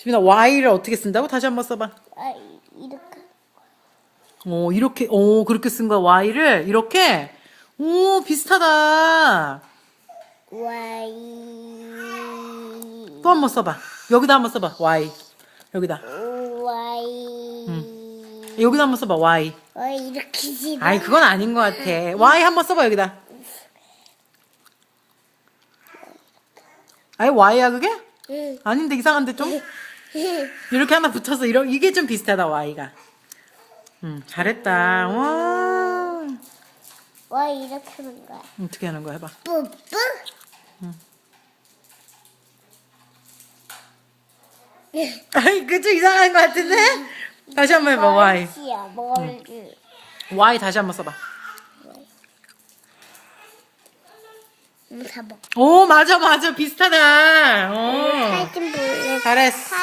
지민아 Y를 어떻게 쓴다고? 다시 한번 써봐. 아, 이렇게. 오 이렇게 오 그렇게 쓴 거야 Y를 이렇게 오 비슷하다. Y. 또 한번 써봐. 여기다 한번 써봐 Y. 여기다 Y. 여기다 한번 써봐 Y. 어, 이렇게 지나. 아이 그건 아닌 것 같아. Y 한번 써봐 여기다. 아이 Y야 그게? 응. 아닌데 이상한데 좀? 이렇게 하나 붙어서 이러 이게 좀 비슷하다 Y가. 음 잘했다. 와 Y 이렇게 하는 거야. 어떻게 하는 거야 해봐. 뿌뿌. 아이 그좀 이상한 것 같은데? 다시 한 번 해봐 Y. 야 뭘. Y 다시 한 번 써봐. 먹. 오 맞아 맞아 비슷하다. 어 사진 볼래. 잘했어.